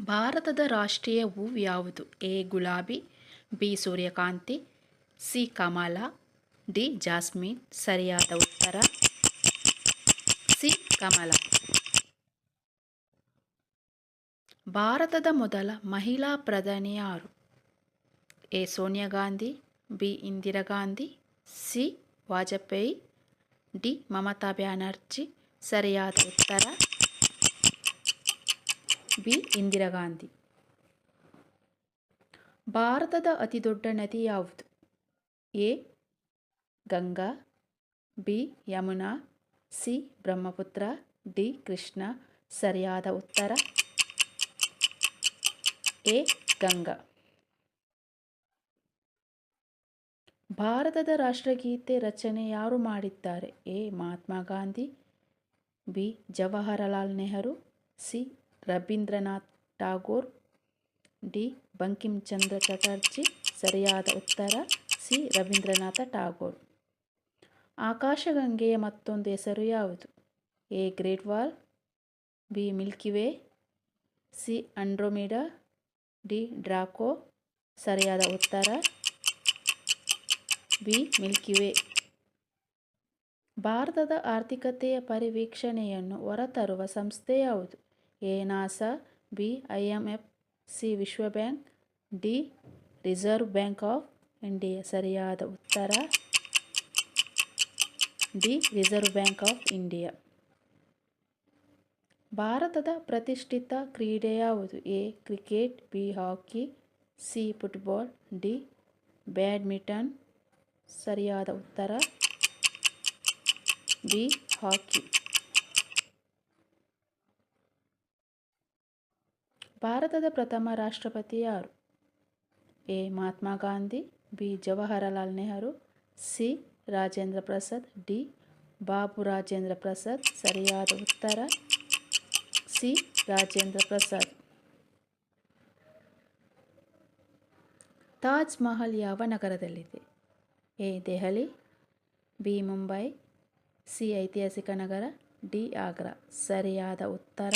ಭಾರತದ ರಾಷ್ಟ್ರೀಯ ಹೂವು ಯಾವುದು? ಎ. ಗುಲಾಬಿ, ಬಿ. ಸೂರ್ಯಕಾಂತಿ, ಸಿ. ಕಮಲ, ಡಿ. ಜಾಸ್ಮಿನ್. ಸರಿಯಾದ ಉತ್ತರ? ಸಿ. ಕಮಲ. ಭಾರತದ ಮೊದಲ ಮಹಿಳಾ ಪ್ರಧಾನಿ ಯಾರು? A. Sonia Gandhi, B. Indira Gandhi, C. Vajpayee, D. Mamata Banerjee. ಸರಿಯಾದ ಉತ್ತರ? ಬಿ. ಇಂದಿರಾ ಗಾಂಧಿ. ಭಾರತದ ಅತಿದೊಡ್ಡ ನದಿ ಯಾವುದು? A. Ganga, B. Yamuna, C. Brahmaputra, D. Krishna. ಸರಿಯಾದ ಉತ್ತರ? ಎ. ಗಂಗಾ. ಭಾರತದ ರಾಷ್ಟ್ರಗೀತೆ ರಚನೆ ಯಾರು ಮಾಡಿದ್ದಾರೆ? A. Mahatma Gandhi, B. Jawaharlal Nehru, C. Rabindranath Tagore D. Bankimchandra Chatterjee, ಸರಿಯಾದ ಉತ್ತರ ಸಿ. ರವೀಂದ್ರನಾಥ ಟಾಗೋರ್ ಆಕಾಶಗಂಗೆಯ ಮತ್ತೊಂದು ಹೆಸರು ಯಾವುದು? A. Great wall B. Milky way, C. Andromeda, D. Draco, ಸರಿಯಾದ ಉತ್ತರ ಬಿ. Milky way. ಭಾರತದ ಆರ್ಥಿಕತೆಯ ಪರಿವೀಕ್ಷಣೆಯನ್ನು ಹೊರತರುವ ಸಂಸ್ಥೆ ಯಾವುದು? A NASA, B I M F C ವಿಶ್ವ bank, D reserve bank of India. ಸರಿಯಾದ ಉತ್ತರ? D reserve bank of India. ಭಾರತದ ಪ್ರತಿಷ್ಠಿತ ಕ್ರೀಡೆ ಯಾವುದು? A cricket, B hockey, C football, D badminton. ಸರಿಯಾದ ಉತ್ತರ? B hockey. ಭಾರತದ ಪ್ರಥಮ ರಾಷ್ಟ್ರಪತಿ ಯಾರು? A. Mahatma Gandhi, B. Jawaharlal Nehru, C. Rajendra Prasad, D. Babu Rajendra Prasad. ಸರಿಯಾದ ಉತ್ತರ? ಸಿ. ರಾಜೇಂದ್ರ ಪ್ರಸಾದ್. ತಾಜ್ ಮಹಲ್ ಯಾವ ನಗರದಲ್ಲಿದೆ? A. Delhi, B. Mumbai, C. ಐತಿಹಾಸಿಕ ನಗರ, ಡಿ. ಆಗ್ರಾ. ಸರಿಯಾದ ಉತ್ತರ?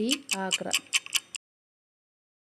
ಡಿ ಆಗ್ರಾ